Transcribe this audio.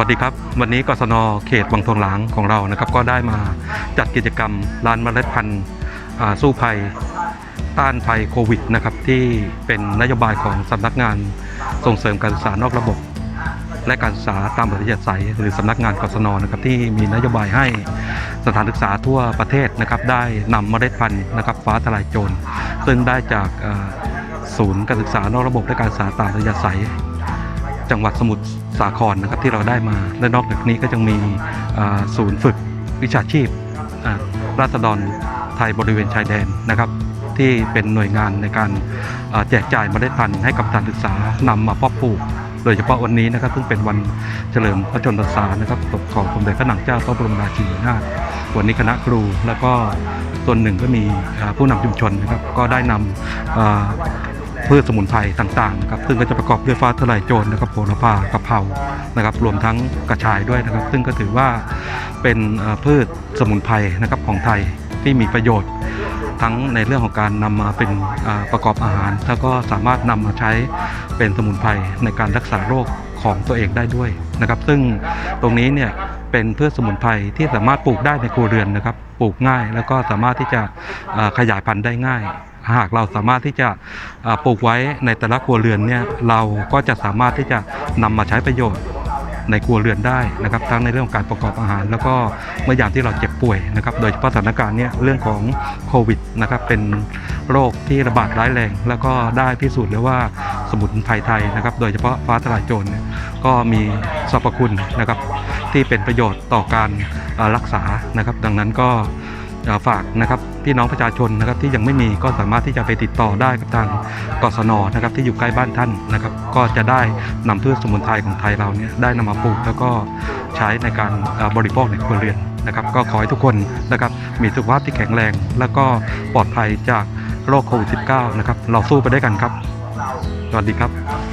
วัสดีครับ วันนี้กศนเขตวังทองหลางของเรานะครับ ก็ได้มาจัดกิจกรรมร้านเมล็ดพันธุ์สู้ภัยต้านภัยโควิดนะครับที่เป็นนโยบายของสำนักงานส่งเสริมการศึกษานอกระบบ และการศึกษาตามอัธยาศัยหรือสำนักงานกศนนะครับที่มีนโยบายให้สถานศึกษาทั่วประเทศนะครับได้นำเมล็ดพันธุ์นะครับฟ้าทลายโจรซึ่งได้จากศูนย์การศึกษานอกระบบและการศึกษาตามอัธยาศัย จังหวัดสมุทรสาครนะครับที่เราได้มา และนอกจากนี้ก็ยังมีศูนย์ฝึกวิชาชีพราษฎรไทยบริเวณชายแดนนะครับ ที่เป็นหน่วยงานในการแจกจ่ายเมล็ดพันธุ์ให้กับสถานศึกษานำมาเพาะปลูก โดยเฉพาะวันนี้นะครับ ซึ่งเป็นวันเฉลิมพระชนมพรรษานะครับของสมเด็จพระนางเจ้าพระบรมราชินีนาถวันนี้คณะครูแล้วก็ส่วนหนึ่งก็มีผู้นำชุมชนนะครับก็ได้นำอ่า พืชสมุนไพรต่างๆนะครับซึ่งก็จะประกอบด้วยฟ้าทะลายโจรนะครับโหระพากะเพรานะครับรวมทั้งกระชายด้วยนะครับ ซึ่งก็ถือว่าเป็นพืชสมุนไพรนะครับของไทยที่มีประโยชน์ทั้งในเรื่องของการนำมาเป็นประกอบอาหาร แล้วก็สามารถนำมาใช้เป็นสมุนไพรในการรักษาโรคของตัวเองได้ด้วยนะครับ ซึ่งตรงนี้เนี่ยเป็นพืชสมุนไพรที่สามารถปลูกได้ในครัวเรือนนะครับ ปลูกง่ายแล้วก็สามารถที่จะขยายพันธุ์ได้ง่าย หากเราสามารถที่จะปลูกไว้ในแต่ละครัวเรือนเนี่ยเราก็จะสามารถที่จะนำมาใช้ประโยชน์ในครัวเรือนได้นะครับทั้งในเรื่องของการประกอบอาหาร แล้วก็เมื่อยามที่เราเจ็บป่วยนะครับโดยเฉพาะสถานการณ์เนี้เรื่องของโควิดนะครับเป็นโรคที่ระบาดร้ายแรง แล้วก็ได้พิสูจน์แล้วว่าสมุนไพรไทยนะครับโดยเฉพาะฟ้าทลายโจรเนี่ยก็มีสรรพคุณนะครับที่เป็นประโยชน์ต่อการรักษานะครับ ดังนั้นก็ ฝากนะครับพี่น้องประชาชนนะครับที่ยังไม่มีก็สามารถที่จะไปติดต่อได้กับทางกศนนะครับที่อยู่ใกล้บ้านท่านนะครับ ก็จะได้นำพืชสมุนไพรของไทยเราเนี่ยได้นำมาปลูกแล้วก็ใช้ในการบริโภคในครัวเรือนนะครับ ก็ขอให้ทุกคนนะครับมีสุขภาพที่แข็งแรง แล้วก็ปลอดภัยจากโรคโควิด -19 นะครับเราสู้ไปด้วยกันครับสวัสดีครับ